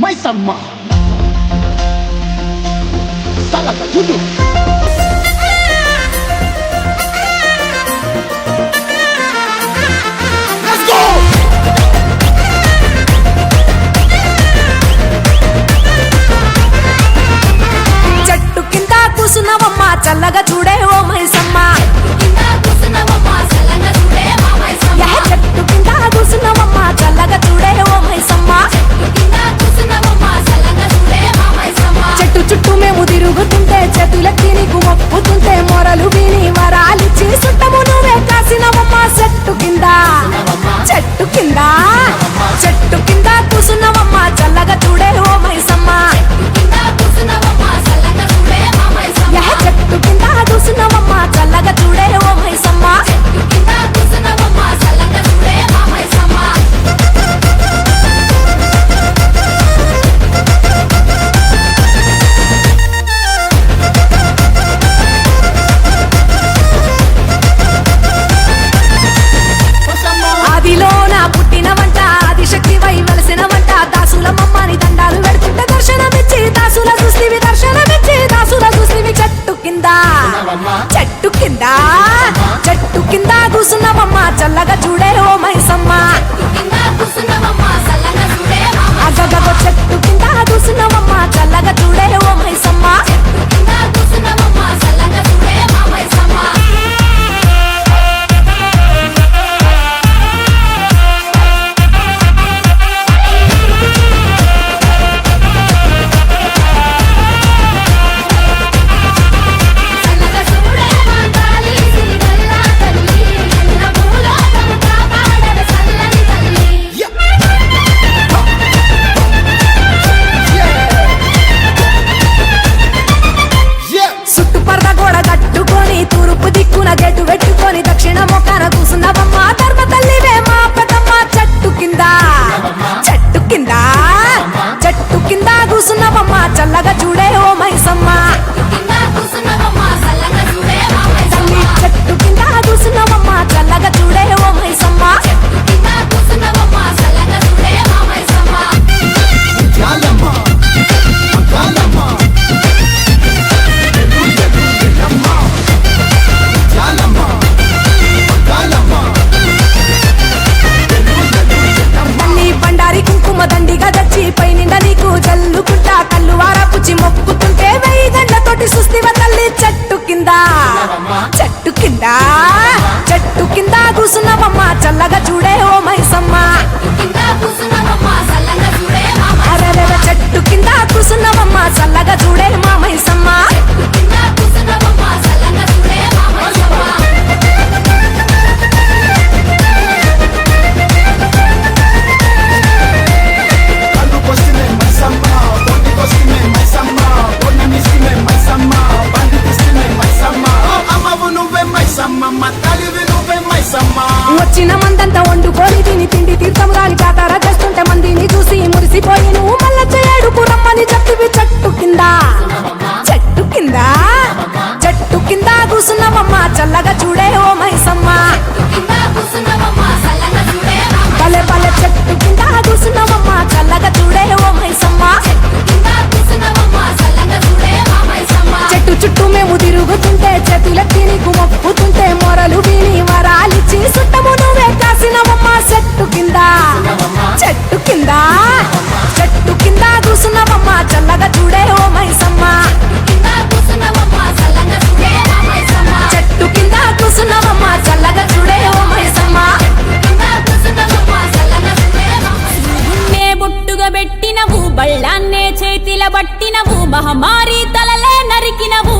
Mais seulement. Salada, tudo. మహమ్మారి తలలే నరికినవు.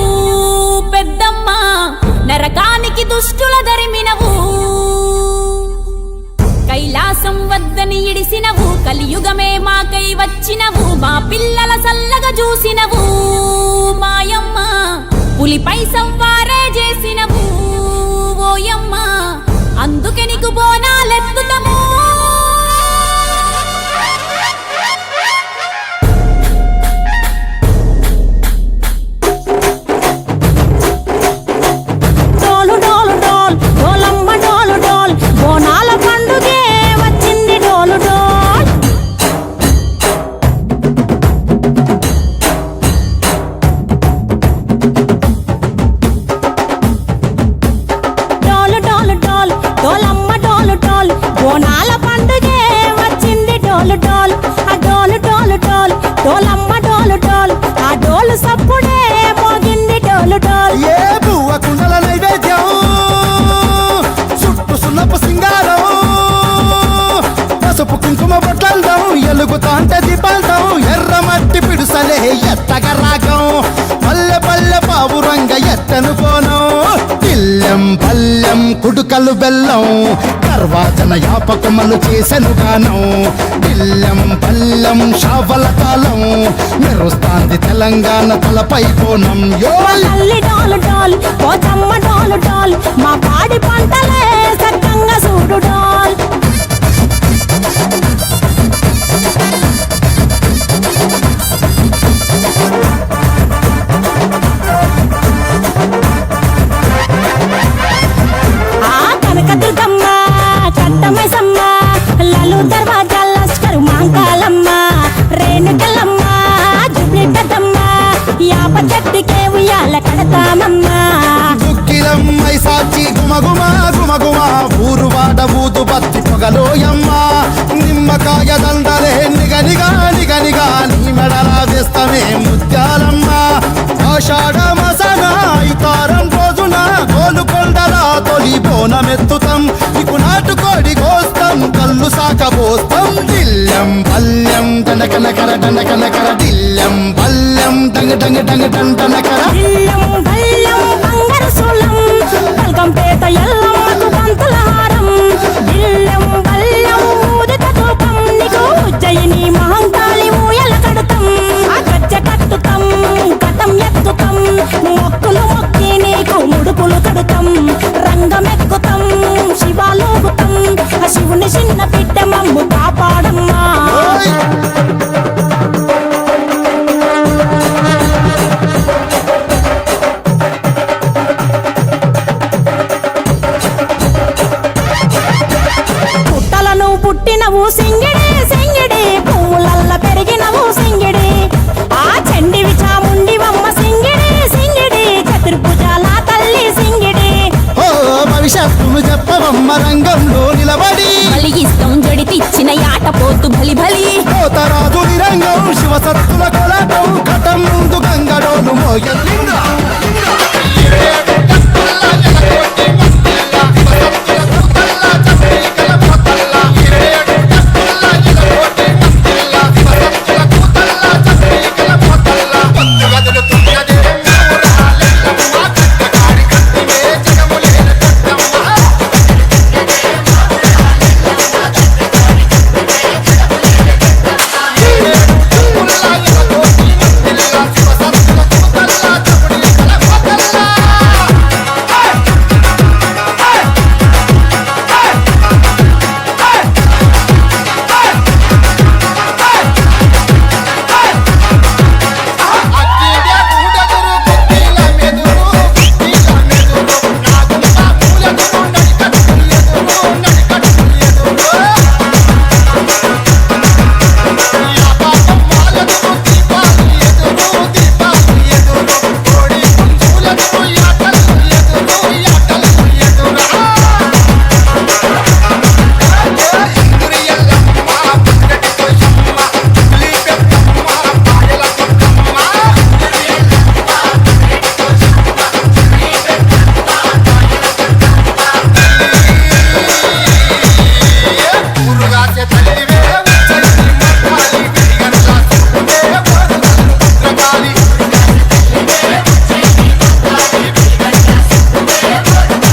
పెద్దమ్మ నరకానికి దుష్టుల దరిమినవు. కైలాసం వద్దని ఇడిసినవు. కలియుగమే మాకై వచ్చినవు. నలుగుతాంటది బంధం ఎర్రమట్టి పిడుసలే ఎత్తగ రాగం పల్లె పల్లె పావురంగ ఎత్తను పోనం. పిల్లం పల్లెం కుడుకలు బెల్లం తర్వాతన యాపకమలు చేసెను గానం. ఇల్లెం పల్లెం షావల కాలం మెరుస్తాంది తెలంగాణ తలపై కోణం. యో! డాలు డాలు పోచమ్మ డాలు మా పాడి పంటలే సక్కంగా చూడు డాల్. ఉయ్యాల కడతామమ్మా దుక్కిలం మైసాచి గుమగుమ గుమగుమ ఊరు వాడ ఊదు బత్తి పొగలోయమ్మ. నిమ్మకాయ దండలే నిగనిగా నిగనిగా నీ మెడల వేస్తమే ముత్యాలమ్మ. ఆషాఢ మసన ఇతారం రోజున గోలుకొండల తొలి బోనమెత్తుతాం. నీకు నాటుకోడి కోస్తాం కళ్ళు సాకబోస్తాం దిల్లం పల్లె దండ కన కర దండ కన కర దిల్లం పల్లెం డంగ డంగ డంగ డండనకర దిల్లం బల్లం బంగారు సోలం బల్గం పేత పంతుల పుట్టినవు సింగిడి సింగిడి. పువ్వులల్ల పెరిగినవు సింగిడి. ఆ చండివి చాముండివమ్మ సింగిడి సింగిడి. చతుర్భుజాల తల్లి సింగిడి. ఓ భవిష్యత్తును చెప్పవమ్మ రంగంలో నిలబడి. బలిగిస్తాం జడితిచ్చిన యాట పోతు బలి బలి. పోతరాజు రంగం శివసత్తుల కొలటం కటం ముందు గంగడోలు మోయలింగ